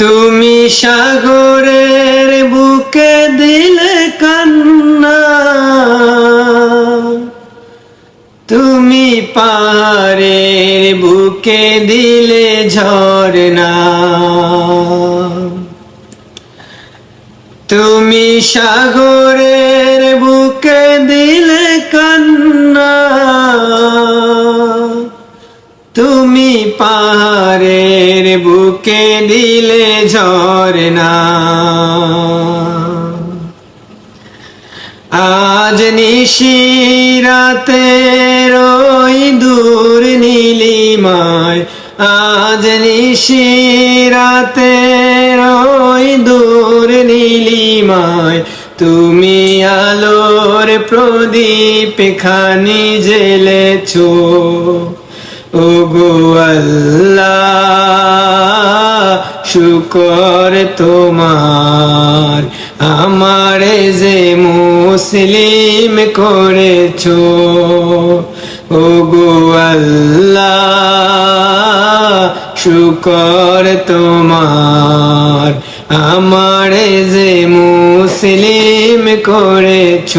তুমি সাগরের বুকে দিলে কান্না। তুমি পারের বুকে দিলে ঝরনা তুমি সাগরের বুকে দিলে কান্না। তুমি পাহাড়ের বুকে দিলে ঝরনা আজ নিশিরাতে রই দূর নীলিমায়। আজ নিশিরাতে রই দূর নীলিমায়। তুমি আলোর প্রদীপ খানি জেলেছো ও গো আল্লাহ। শুকর তোমার আমারে যে মুসলিম করেছ ও গো শুকর তোমার আমারে যে মুসলিম করেছ।